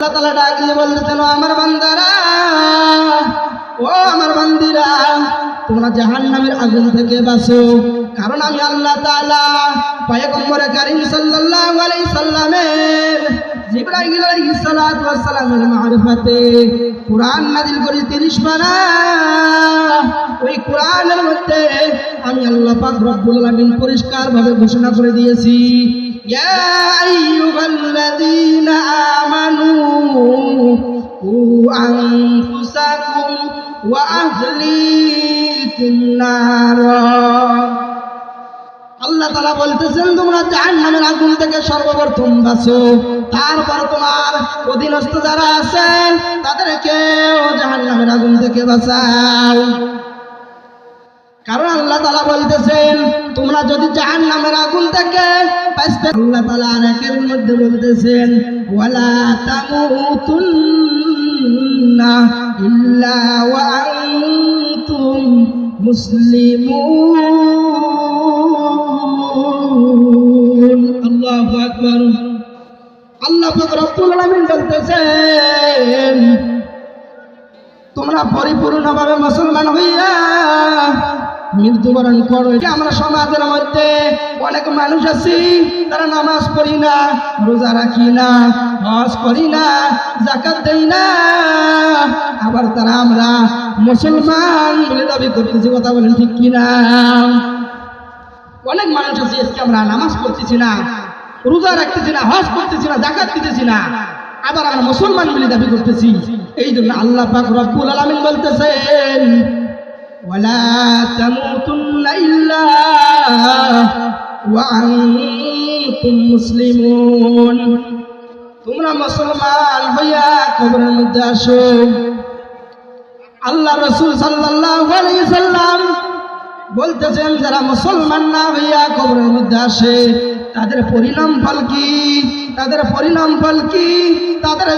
তালা আমার ও আমার তোমরা জাহান নামের আগুন থেকে কারণ আমি আল্লাহ তাআলা পয়গম্বর করিম সাল্লাল্লাহু আলাইহি সাল্লামের জিবরাইল আলাইহিস সালাতু ওয়াস সালামের কুরআন নাযিল করি 30 পারা। ওই কোরআনের মধ্যে আমি আল্লাহ পাক রব্বুল আলামিন পরিষ্কার ভাবে ঘোষণা করে দিয়েছি, ইয়া আমানু আল্লাহ তালা বলতেছেন, তোমরা জাহান্নামের আগুন থেকে সর্বপ্রথম বাঁচো। তারপর তোমার অধীনস্থ যারা আছে তাদেরকেও জাহান্নামের আগুন থেকে বাঁচাও। কারণ আল্লাহ তালা বলতেছেন, তোমরা যদি জাহান নামের আগুন থেকে আল্লাহ তালা আরেকের মধ্যে বলতেছেন, ওয়ালা তামুতুন্না ইল্লা ওয়া মুসলিমুন। আল্লাহু আকবার। আল্লাহ পাক রব্বুল আলামিন বলতেছেন তোমরা পরিপূর্ণভাবে মুসলমান হইয়া মৃত্যুবরণ করো। আমরা সমাজের মধ্যে অনেক মানুষ আছি, তারা নামাজ পড়ি না, রোজা রাখি না, হজ করি না জাকাত দেই না। আবার তারা আমরা মুসলমান বলে দাবি করতেছি, কথা বলেন ঠিক কিনা? অনেক মানুষ আছে, আজকে আমরা নামাজ পড়তেছি না, রোজা রাখতেছি না, হজ করতেছি না জাকাত দিতেছি না। আবার আমরা মুসলমান বলে দাবি করতেছি। এই জন্য আল্লাহ পাক রব্বুল আলামিন বলতেছেন তোমরা মুসলমান হইয়া কবরের মধ্যে আসো। আল্লাহ রসুল সাল্লাম বলতেছেন, যারা মুসলমান না হইয়া কবরের মধ্যে আসে, তাদের পরিণাম ফল কি? তাদের পরিণাম ফল কি? তাদের